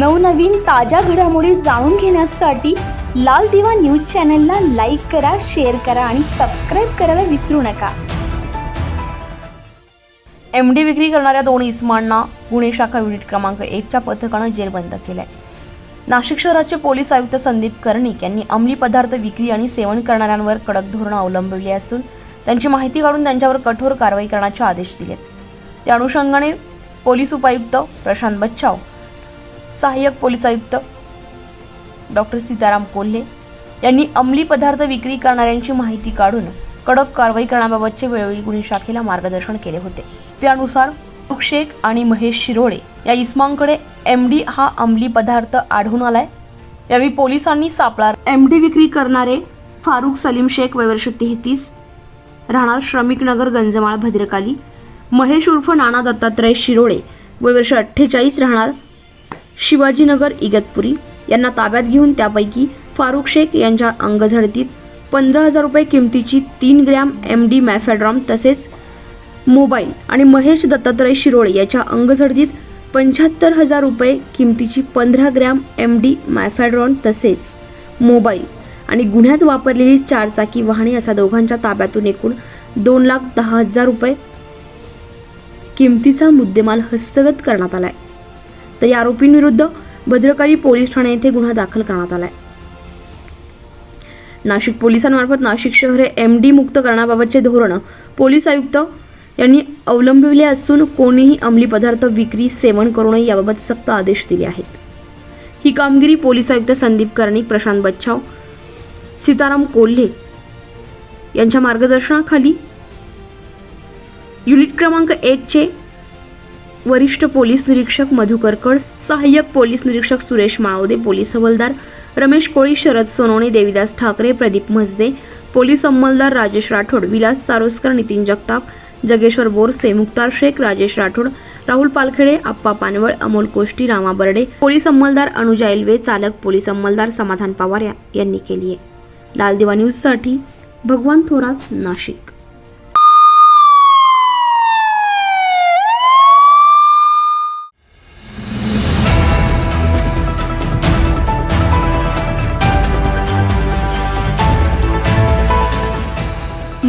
नवनवीन ताज्या घडामोडी जाणून घेण्यासाठी लाल दिवा न्यूज चॅनलला लाईक करा शेअर करा आणि सबस्क्राईब करायला विसरू नका. एम डी विक्री करणाऱ्या दोन इस्मांना गुन्हे शाखा युनिट क्रमांक एकच्या पथकानं जेरबंद केलंय. नाशिक शहराचे पोलीस आयुक्त संदीप कर्णिक यांनी अंमली पदार्थ विक्री आणि सेवन करणाऱ्यांवर कडक धोरणं अवलंबली असून त्यांची माहिती काढून त्यांच्यावर कठोर कारवाई करण्याचे आदेश दिलेत. त्या अनुषंगाने पोलीस उपायुक्त प्रशांत बच्चाव सहाय्यक पोलीस आयुक्त डॉक्टर सीताराम कोल्हे यांनी अंमली पदार्थ विक्री करणाऱ्यांची माहिती काढून कडक कारवाई करण्याबाबतचे वेळोवेळी गुन्हे शाखेला मार्गदर्शन केले होते. त्यानुसार शेख आणि महेश शिरोळे या इस्मांकडे एम डी हा अंमली पदार्थ आढळून आलाय. यावेळी पोलिसांनी सापळा एम डी विक्री करणारे फारुख सलीम शेख वयवर्ष तेहतीस राहणार श्रमिक नगर गंजमाळ भद्रकाली महेश उर्फ नाना दत्तात्रय शिरोळे वयवर्ष अठ्ठेचाळीस राहणार शिवाजीनगर इगतपुरी यांना ताब्यात घेऊन त्यापैकी फारुख शेख यांच्या अंगझडतीत पंधरा हजार रुपये किमतीची तीन ग्रॅम एम डी मॅफेड्रॉम तसेच मोबाईल आणि महेश दत्तात्रय शिरोळे याच्या अंगझडतीत पंच्याहत्तर हजार रुपये किमतीची पंधरा ग्रॅम एम डी मॅफॅड्रॉन तसेच मोबाईल आणि गुन्ह्यात वापरलेली चारचाकी वाहने असा दोघांच्या ताब्यातून एकूण दोन लाख दहा हजार रुपये किमतीचा मुद्देमाल हस्तगत करण्यात आला आहे तर या आरोपींविरुद्ध भद्रकाली पोलीस ठाणे येथे गुन्हा दाखल करण्यात आलाय. नाशिक पोलिसांमार्फत नाशिक शहर एम डी मुक्त करण्याबाबतचे धोरण पोलीस आयुक्त यांनी अवलंबिले असून कोणीही अंमली पदार्थ विक्री सेवन करू नये याबाबत सक्त आदेश दिले आहेत. ही कामगिरी पोलीस आयुक्त संदीप कर्णिक प्रशांत बच्छाव सीताराम कोल्हे यांच्या मार्गदर्शनाखाली युनिट क्रमांक एकचे वरिष्ठ पोलीस निरीक्षक मधुकर कड सहाय्यक पोलीस निरीक्षक सुरेश माळवदे पोलीस हवालदार रमेश कोळी शरद सोनवणे देविदास ठाकरे प्रदीप मजदे पोलीस अंमलदार राजेश राठोड विलास चारोस्कर नितीन जगताप जगेश्वर बोरसे मुक्तार शेख राजेश राठोड राहुल पालखेडे आप्पा पानवळ अमोल कोष्टी रामा बर्डे पोलीस अंमलदार अनुजा एल्वे चालक पोलीस अंमलदार समाधान पवार यांनी केली आहे. लाल दिवा न्यूजसाठी भगवान थोरात नाशिक.